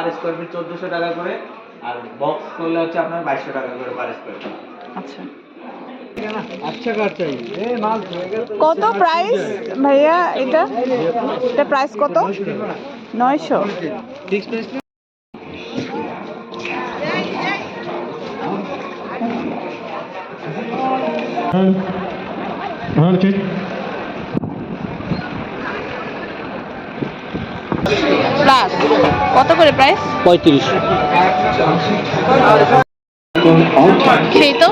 পার square fit চোদ্দোশো টাকা করে আর বক্স করলে হচ্ছে আপনার বাইশশো টাকা করে পার স্কোয়ার ফিট আচ্ছা। আচ্ছা কার চাই? এ মাল হয়ে গেল কত প্রাইস ভাইয়া এটা? এটা প্রাইস কত? নয়শো। ফিক্স প্রাইস প্লাস কত করে প্রাইস পঁয়ত্রিশ। সেই তো।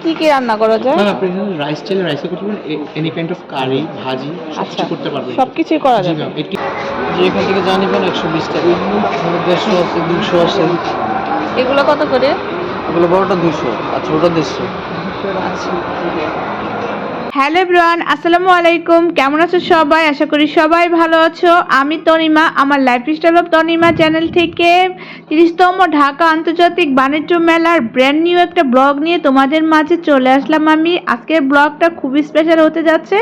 কি কি রান্না করা যায়? আপনি রাইস চাইলে রাইসে করতে পারবেন এনি কাইন্ড অফ কারি ভাজি আচ্ছা করতে পারবেন। সব কিছুই করা যাবে। যে এখান থেকে একশো বিশ টাকা। দেড়শো আছে দুশো আছে। এগুলো কত করে? এগুলো বড়টা দুশো আর ছোটোটা দেড়শো। হ্যালো এভরিওয়ান, আসসালামু আলাইকুম। কেমন আছো সবাই? আশা করি সবাই ভালো আছো। আমি তনিমা, আমার life style of Tanima channel থেকে তিরিশতম ঢাকা আন্তর্জাতিক বাণিজ্য মেলার ব্র্যান্ড নিউ একটা ব্লগ নিয়ে তোমাদের মাঝে চলে আসলাম আমি। আজকের ব্লগটা খুবই স্পেশাল হতে যাচ্ছে।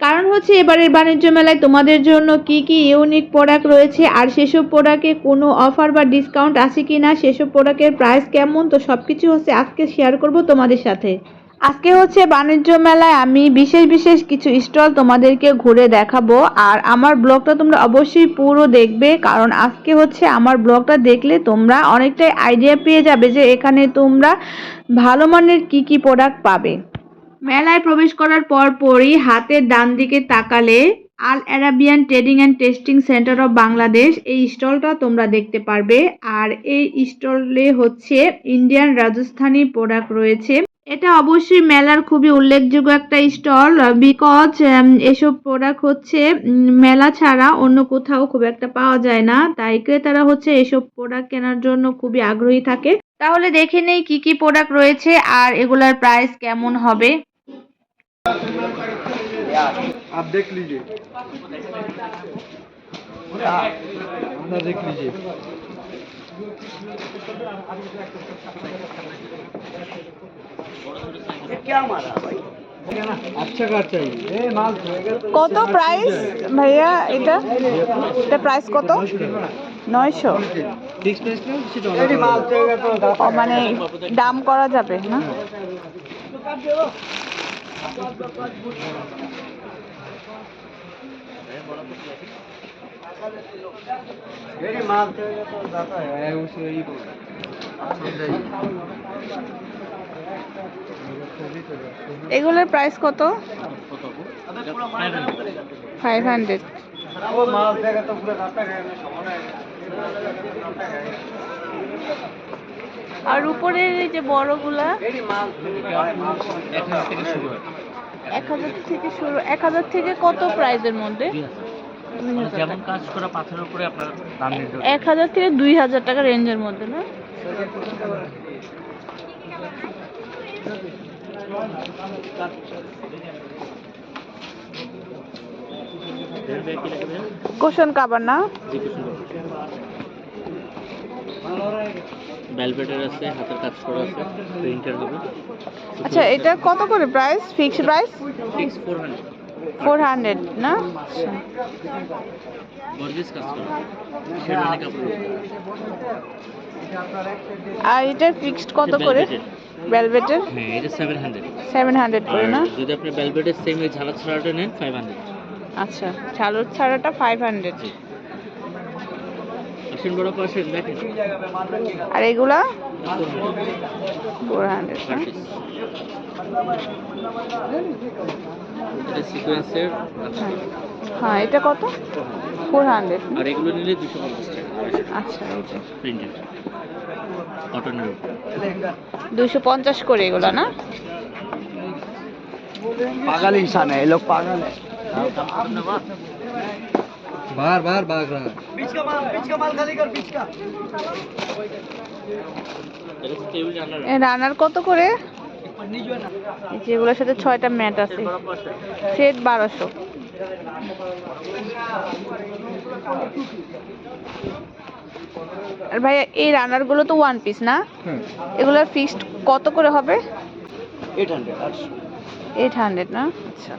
কারণ হচ্ছে এবারের বাণিজ্য মেলায় তোমাদের জন্য কি কি ইউনিক প্রোডাক্ট রয়েছে আর সেসব প্রোডাক্টে কোনো অফার বা ডিসকাউন্ট আছে কি না সেসব প্রোডাক্টের প্রাইস কেমন, তো সব কিছু হচ্ছে আজকে শেয়ার করব তোমাদের সাথে। আজকে হচ্ছে বাণিজ্য মেলায় আমি বিশেষ বিশেষ কিছু স্টল তোমাদেরকে ঘুরে দেখাবো। আর আমার ব্লগটা তোমরা অবশ্যই পুরো দেখবে, কারণ আজকে হচ্ছে আমার ব্লগটা দেখলে তোমরা অনেকটাই আইডিয়া পেয়ে যাবে যে এখানে তোমরা ভালো মানের কী কী প্রোডাক্ট পাবে। মেলায় প্রবেশ করার পর পরই হাতের ডান দিকে তাকালে Al Arabian trading and tasting center of Bangladesh এই স্টলটা তোমরা দেখতে পারবে। আর এই স্টলে হচ্ছে ইন্ডিয়ান রাজস্থানি প্রোডাক্ট রয়েছে। এটা অবশ্যই মেলার খুবই উল্লেখযোগ্য একটা স্টল বিকজ এসব প্রোডাক্ট হচ্ছে উম, মেলা ছাড়া অন্য কোথাও খুব একটা পাওয়া যায় না তাই ক্রেতারা হচ্ছে এসব প্রোডাক্ট কেনার জন্য খুবই আগ্রহী থাকে তাহলে দেখে নেই কি কি প্রোডাক্ট রয়েছে আর এগুলার প্রাইস কেমন হবে आप देख लीजिए अंदर देख लीजिए কত প্রাইস ভাইয়া এটা? এটা প্রাইস কত? নয়শো। মানে দাম করা যাবে না? মাল এগুলোর প্রাইস কত? ফাইভ হান্ড্রেড আর উপরের এই যে বড়গুলা? এক হাজার থেকে শুরু এক হাজার থেকে কত প্রাইজের মধ্যে? যেমন কাজ করা পাথরের উপরে আপনার দাম এক হাজার থেকে দুই হাজার টাকা রেঞ্জের মধ্যে, না? কোশন কাবার না? ভেলভেটের আছে হাতের কাজ করা আছে প্রিন্টার হবে। আচ্ছা এটা কত করে price fixed price four hundred না? গর্জিয়াস কাজ করা। শেরওয়ানি কাপড়। আর এটা ফিক্সড কত করে। ভেলভেটের হ্যাঁ এটা সেভেন হান্ড্রেড সেভেন হান্ড্রেড করে না? যদি আপনি ভেলভেটের সেম এই ঝালাক ছাড়াটা নেন ফাইভ হান্ড্রেড আচ্ছা ছালুর ছাড়াটা ফাইভ হান্ড্রেড আসেন বড় পাশেন দেখেন। আর এগুলা? ফোর হান্ড্রেড না? এটা সিকোয়েন্সের হ্যাঁ। হ্যাঁ এটা কত? ফোর হান্ড্রেড আর এগুলো নিলে দুশো পঞ্চাশ টাকা। আচ্ছা এইটা প্রিন্টেড কটনের উপর দুশো পঞ্চাশ করে এগুলো না पागल इंसान है ये लोग पागल है बार बार भाग रहा है बीच का माल बीच का माल खाली कर बीच का এটা টেবিল রান্নার এ রানার কত করে এই যে এগুলোর সাথে ছয়টা ম্যাট আছে বড় পাশে সেট বারোশো আর ভাইয়া এই রানারগুলো তো ওয়ান পিস না? এগুলোর ফিক্সড কত করে হবে? এইট হান্ড্রেড এইট হান্ড্রেড না? আচ্ছা।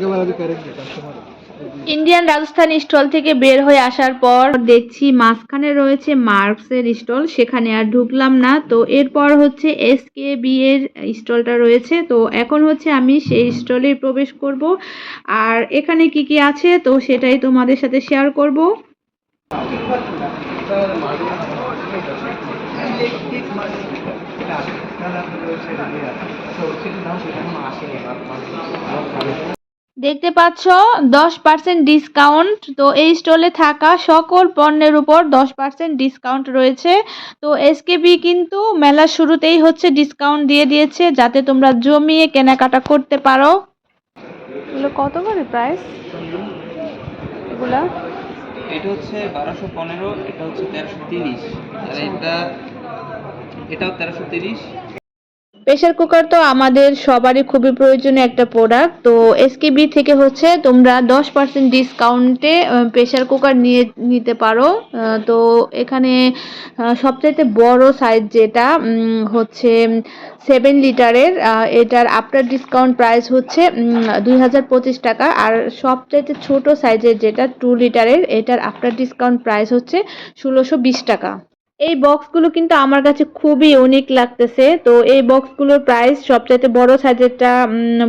ক্যামেরা ইন্ডিয়ান রাজস্থান স্টল থেকে বের হয়ে আসার পর দেখছি মাঝখানে রয়েছে মার্কসের স্টল সেখানে আর ঢুকলাম না। তো এরপর হচ্ছে এস কে বি এর স্টলটা রয়েছে। তো এখন হচ্ছে আমি সেই স্টলে প্রবেশ করব। আর এখানে কি কি আছে, তো সেটাই তোমাদের সাথে শেয়ার করব। দেখতে পাচ্ছ, দশ পার্সেন্ট ডিসকাউন্ট তো এই স্টলে থাকা সকল পণ্যের উপর দশ পার্সেন্ট ডিসকাউন্ট রয়েছে। তো এসকেবি কিন্তু মেলার শুরুতেই হচ্ছে ডিসকাউন্ট দিয়ে দিয়েছে, যাতে তোমরা জমিয়ে কেনাকাটা করতে পারো। এগুলো কত করে প্রাইস এটা হচ্ছে বারোশো পনেরো, এটা হচ্ছে তেরোশো তিরিশ। আর এটা, এটাও তেরোশো তিরিশ। প্রেশার কুকার তো আমাদের সবারই খুবই প্রয়োজনীয় একটা প্রোডাক্ট তো এসকেবি থেকে হচ্ছে তোমরা দশ পার্সেন্ট ডিসকাউন্টে প্রেশার কুকার নিয়ে নিতে পারো। তো এখানে সবচাইতে বড় সাইজ যেটা হচ্ছে সেভেন লিটারের এটার আফটার ডিসকাউন্ট প্রাইস হচ্ছে দুই হাজার পঁচিশ টাকা। আর সবচাইতে ছোট সাইজের যেটা টু লিটারের এটার আফটার ডিসকাউন্ট প্রাইস হচ্ছে ষোলোশো টাকা। এই বক্সগুলো কিন্তু আমার কাছে খুবই ইউনিক লাগতেছে। তো এই বক্সগুলোর প্রাইস সবচাইতে বড় সাইজেরটা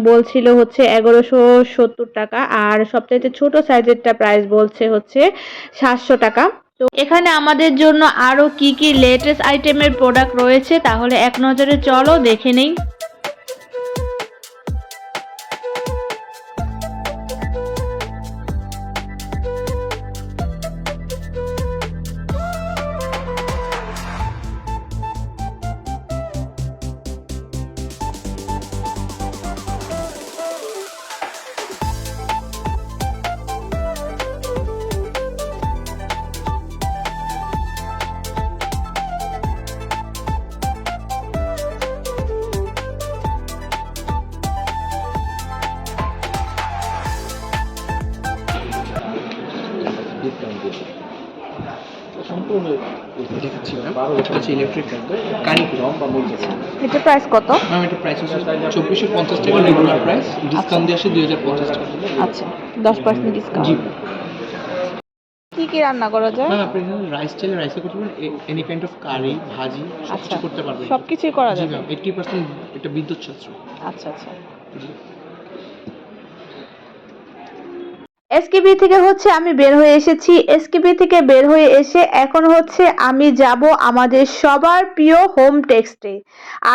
বলছিল হচ্ছে এগারোশো সত্তর টাকা আর সবচাইতে ছোট সাইজেরটা প্রাইস বলছে হচ্ছে সাতশো টাকা। তো এখানে আমাদের জন্য আরও কি কি লেটেস্ট আইটেমের প্রোডাক্ট রয়েছে তাহলে এক নজরে চলো দেখে নেই। এটা হচ্ছে ইলেকট্রিক কারিকুল এটা প্রাইস কত? ম্যাম এটা প্রাইস হচ্ছে চব্বিশশো পঞ্চাশ টাকা রেগুলার প্রাইস ডিসকাউন্ট দিয়ে আসে দুই হাজার পঞ্চাশ টাকা। আচ্ছা দশ পার্সেন্ট ডিসকাউন্ট জি। কি কি রান্না করা যায়? ম্যাম আপনি এখানে রাইস চাইলে রাইসে করতে পারবেন এনি কাইন্ড অফ কারি ভাজি সব আচ্ছা কিছু করতে পারবেন। সব কিছুই করা জি যাবে? ম্যাম এইটটি পার্সেন্ট এটা বিদ্যুৎ সাশ্রয়। আচ্ছা আচ্ছা। এসকেবি থেকে হচ্ছে আমি বের হয়ে এসেছি। এসকেবি থেকে বের হয়ে এসে এখন হচ্ছে আমি যাব আমাদের সবার প্রিয় হোম টেক্সটে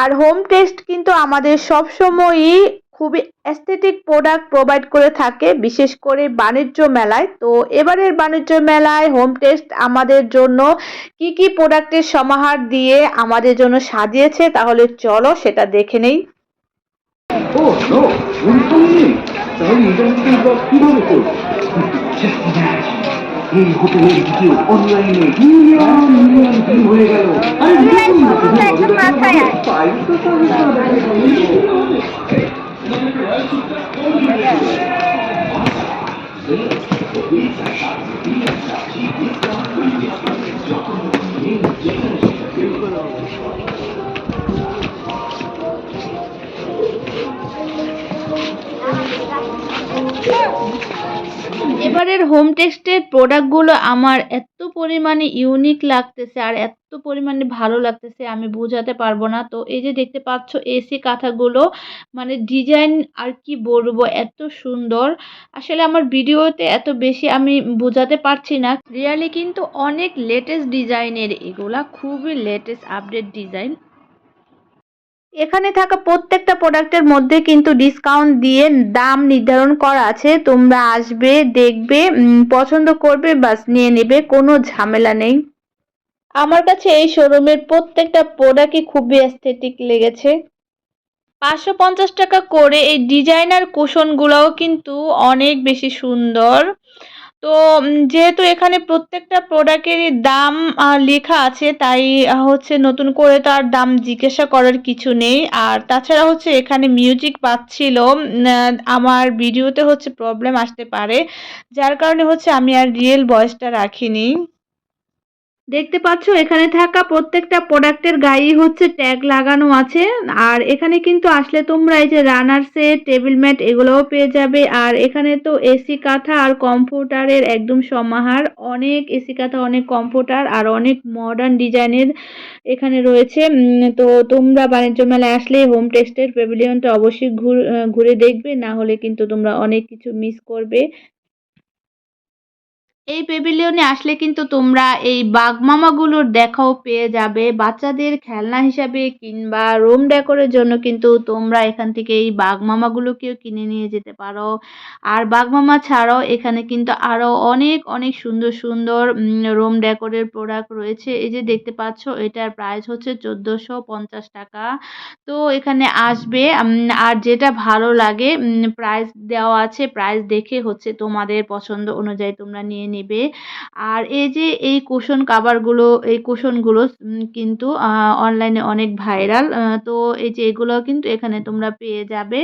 আর হোম টেক্সট কিন্তু আমাদের সব সময়ই খুবই অ্যাস্থেটিক প্রোডাক্ট প্রোভাইড করে থাকে, বিশেষ করে বাণিজ্য মেলায়। তো এবারের বাণিজ্য মেলায় হোম টেস্ট আমাদের জন্য কি কি প্রোডাক্টের সমাহার দিয়ে আমাদের জন্য সাজিয়েছে, তাহলে চলো সেটা দেখে নেই। ও নো উল্টো নেই তাহলে ইন্টারনেটে ব্লগ কীভাবে করব? এই হোটেলের ভিডিও অনলাইনে মিলিয়ন মিলিয়ন ভিউ হয়ে গেল। আরে এবারের হোম টেক্সটের প্রোডাক্টগুলো আমার এত পরিমাণে ইউনিক লাগতেছে আর এত পরিমাণে ভালো লাগতেছে, আমি বোঝাতে পারব না। তো এই যে দেখতে পাচ্ছ এসি কাঁথাগুলো মানে ডিজাইন আর কি বলব, এত সুন্দর। আসলে আমার ভিডিওতে এত বেশি আমি বোঝাতে পারছি না। রিয়ালি কিন্তু অনেক লেটেস্ট ডিজাইনের এগুলা খুবই লেটেস্ট আপডেট ডিজাইন এখানে থাকা প্রত্যেকটা প্রোডাক্টের মধ্যে কিন্তু ডিসকাউন্ট দিয়ে দাম নির্ধারণ করা আছে। তোমরা আসবে, দেখবে পছন্দ করবে, বাস নিয়ে নেবে, কোনো ঝামেলা নেই। আমার কাছে এই শোরুমের প্রত্যেকটা প্রোডাক্টই খুবই অ্যাস্থেটিক লেগেছে। পাঁচশো পঞ্চাশ টাকা করে এই ডিজাইনার কুশনগুলোও কিন্তু অনেক বেশি সুন্দর। তো যেহেতু এখানে প্রত্যেকটা প্রোডাক্টেরই দাম লেখা আছে, তাই হচ্ছে নতুন করে তার দাম জিজ্ঞাসা করার কিছু নেই। আর তাছাড়া হচ্ছে এখানে মিউজিক পাচ্ছিল আমার ভিডিওতে হচ্ছে প্রবলেম আসতে পারে, যার কারণে হচ্ছে আমি আর রিয়েল ভয়েসটা রাখিনি। দেখতে পাচ্ছ, এখানে থাকা প্রত্যেকটা প্রোডাক্টের গায়ে হচ্ছে ট্যাগ লাগানো আছে। আর এখানে কিন্তু আসলে তোমরা এই যে রানার সেট টেবিল ম্যাট এগুলোও পেয়ে যাবে। আর এখানে তো এসি কাঁথা আর কম্পিউটারের একদম সমাহার। অনেক এসি কাঁথা, অনেক কম্পিউটার আর অনেক মডার্ন ডিজাইনের এখানে রয়েছে। তো তোমরা বাণিজ্য মেলায় আসলে হোম টেক্সটের প্যাভিলিয়নটা অবশ্যই ঘুরে দেখবে। না হলে কিন্তু তোমরা অনেক কিছু মিস করবে। এই প্যাভিলিয়নে আসলে কিন্তু তোমরা এই বাগমামাগুলোর দেখাও পেয়ে যাবে। বাচ্চাদের খেলনা হিসাবে কিংবা রুম ডেকোরের জন্য কিন্তু তোমরা এখান থেকে এই বাগমামাগুলোকেও কিনে নিয়ে যেতে পারো। আর বাগমামা ছাড়াও এখানে কিন্তু আরও অনেক অনেক সুন্দর সুন্দর রুম ডেকোরের প্রোডাক্ট রয়েছে। এই যে দেখতে পাচ্ছ, এটার প্রাইস হচ্ছে চোদ্দোশো পঞ্চাশ টাকা। তো এখানে আসবে আর যেটা ভালো লাগে প্রাইস দেওয়া আছে প্রাইস দেখে হচ্ছে তোমাদের পছন্দ অনুযায়ী তোমরা নিয়ে নেবে। আর এই যে এই কুশন কাভারগুলো এই কুশনগুলো কিন্তু অনলাইনে অনেক ভাইরাল তো এই যে এগুলো কিন্তু এখানে তোমরা পেয়ে যাবে।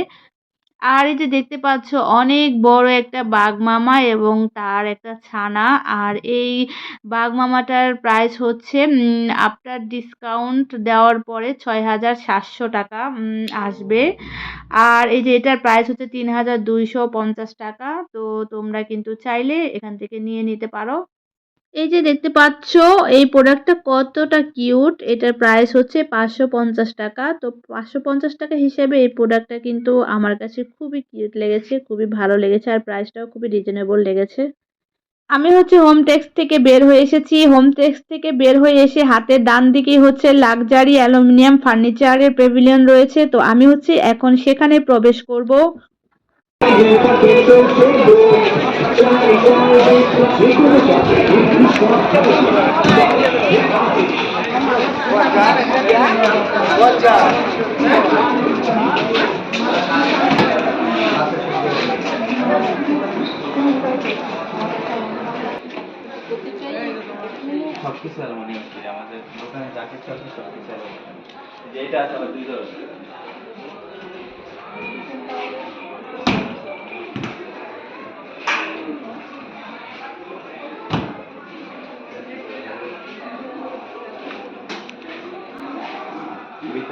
আর এই যে দেখতে পাচ্ছ, অনেক বড় একটা বাঘ মামা এবং তার একটা ছানা। আর এই বাঘ মামাটার প্রাইস হচ্ছে আফটার ডিসকাউন্ট দেওয়ার পরে ছয় হাজার সাতশো টাকা আসবে। আর এই যে এটার প্রাইস হচ্ছে তিন হাজার দুইশো পঞ্চাশ টাকা। তো তোমরা কিন্তু চাইলে এখান থেকে নিয়ে নিতে পারো। এই যে দেখতে পাচ্ছ, এই প্রোডাক্টটা কতটা কিউট এটার প্রাইস হচ্ছে পাঁচশো পঞ্চাশ টাকা। তো পাঁচশো পঞ্চাশ টাকা হিসেবে এই প্রোডাক্টটা কিন্তু আমার কাছে খুবই কিউট লেগেছে, খুবই ভালো লেগেছে আর প্রাইসটাও খুবই রিজনেবল লেগেছে। আমি হচ্ছে হোম টেক্স থেকে বের হয়ে এসেছি। হোম টেক্স থেকে বের হয়ে এসে হাতের ডান দিকেই হচ্ছে লাক্সারি অ্যালুমিনিয়াম ফার্নিচারের প্যাভিলিয়ন রয়েছে। তো আমি হচ্ছে এখন সেখানে প্রবেশ করব। সব কিছু অ্যালুমিনিয়াম ফ্রি আমাদের দোকানে যা কিছু আছে সব কিছু অ্যালুমিনিয়াম যেটা আছে আমার দুই ধরনের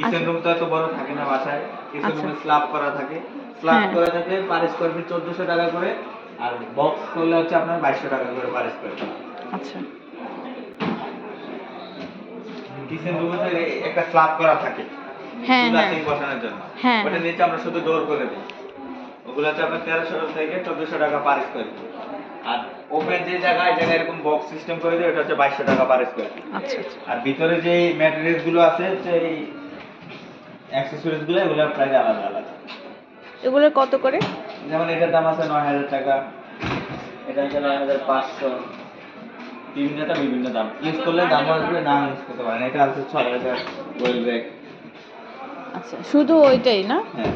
কিচেন রুম তো এত বড় থাকে না বাসায় কিচেন আচ্ছা। রুমে স্ল্যাব করা থাকে। স্ল্যাব। করা থাকলে পার স্কোয়ার ফিট চোদ্দশো টাকা করে আর বক্স করলে হচ্ছে আপনার বাইশশো টাকা করে পার স্কোয়ার ফিট আচ্ছা। কিচেন রুমে একটা স্ল্যাব করা থাকে হ্যাঁ হ্যাঁ। বসানোর জন্য। হ্যাঁ, ওটা। নিচে আমরা শুধু ডোর করে দিই। ওগুলো হচ্ছে আপনার তেরোশো থেকে চোদ্দশো টাকা পার স্কোয়ার ফিট আর ওপেন যে জায়গায় জায়গায় এরকম বক্স সিস্টেম করে দিই ওটা হচ্ছে বাইশশো টাকা পার স্কোয়ার ফিট আচ্ছা আচ্ছা। আর ভিতরে যে ম্যাটেরিয়ালসগুলো আছে হচ্ছে অ্যাক্সেসরিজগুলো এগুলো প্রাইস আলাদা আলাদা। এগুলো কত করে? যেমন এটার দাম আছে নয় হাজার টাকা এটা হচ্ছে নয় হাজার পাঁচশো বিভিন্নটা বিভিন্ন দাম। ইউজ করলে দাম আসবে না ইউজ করতে পারেন। এটা আছে ছয় হাজার ওয়েল ব্যাগ আচ্ছা শুধু ওইটাই না? হ্যাঁ।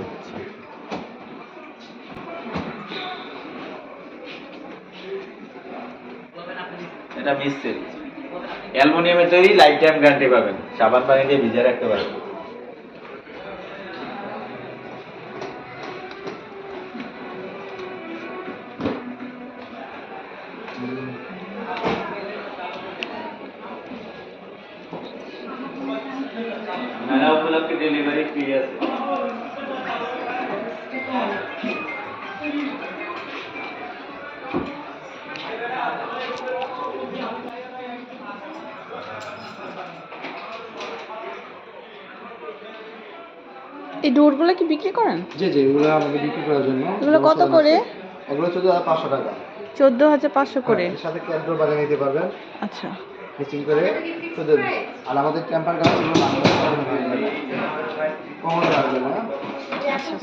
এটা বিশ সেট অ্যালুমিনিয়ামের তৈরি লাইফ টাইম গ্যারান্টি পাবেন। সাবান পানি দিয়ে ভিজে রাখতে পারবেন। ডেলিভারি ফ্রি আছে এই ডোরগুলো কি বিক্রি করেন? জি জি এগুলো আমাকে বিক্রি করার জন্য। এগুলো কত করে? এগুলো চোদ্দ হাজার পাঁচশো টাকা। চোদ্দ হাজার পাঁচশো করে। এর সাথে ক্যান্ডোর বাজার নিতে পারবেন। আচ্ছা। মিক্সিং করে চোদ্দ আর আমাদের টেম্পার গাছ এগুলো কমন না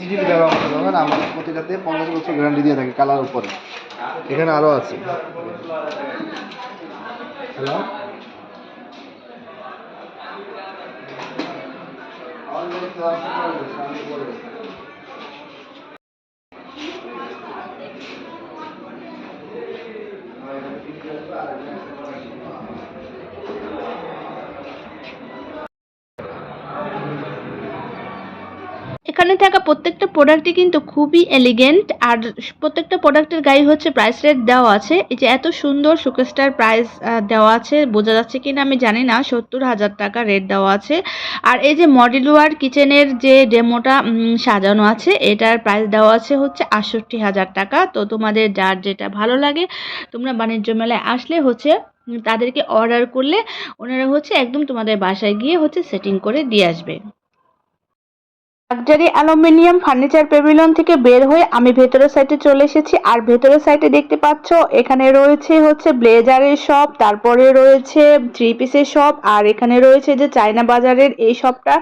ইজিলি ব্যবহার করতে পারবেন আমাদের প্রতিটাতে পঞ্চাশ বছর গ্যারান্টি দিয়ে থাকে কালার উপরে এখানে আরও আছে হ্যালো এখানে থাকা প্রত্যেকটা প্রোডাক্টই কিন্তু খুবই এলিগেন্ট আর প্রত্যেকটা প্রোডাক্টের গায়ে হচ্ছে প্রাইস রেট দেওয়া আছে। এই যে এত সুন্দর সুকেস্টার প্রাইস দেওয়া আছে, বোঝা যাচ্ছে কিনা আমি জানি না, সত্তর হাজার টাকা রেট দেওয়া আছে। আর এই যে মডিউলার কিচেনের যে ডেমোটা সাজানো আছে, এটার প্রাইস দেওয়া আছে হচ্ছে আটষট্টি হাজার টাকা। তো তোমাদের যার যেটা ভালো লাগে, তোমরা বাণিজ্য মেলায় আসলে হচ্ছে তাদেরকে অর্ডার করলে ওনারা হচ্ছে একদম তোমাদের বাসায় গিয়ে হচ্ছে সেটিং করে দিয়ে আসবে। লাক্সারি অ্যালুমিনিয়াম ফার্নিচার পেভিলিয়ন থেকে বের হয়ে আমি ভেতরের সাইডে চলে এসেছি। আর ভেতরের সাইডে দেখতে পাচ্ছ, এখানে রয়েছে হচ্ছে ব্লেজারের শপ তারপরে রয়েছে থ্রি পিসের শপ আর এখানে রয়েছে যে চায়না বাজারের এই শপটা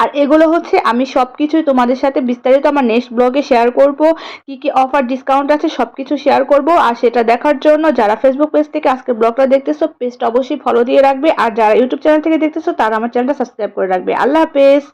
আর এগুলো হচ্ছে আমি সব কিছুই তোমাদের সাথে বিস্তারিত আমার নেক্সট ব্লগে শেয়ার করব। কি কি অফার ডিসকাউন্ট আছে সব কিছু শেয়ার করব। আর সেটা দেখার জন্য যারা ফেসবুক পেজ থেকে আজকে ব্লগটা দেখতেছো পেজটা অবশ্যই ফলো দিয়ে রাখবে। আর যারা ইউটিউব চ্যানেল থেকে দেখতেছো, তারা আমার চ্যানেলটা সাবস্ক্রাইব করে রাখবে। আল্লাহ হাফেজ!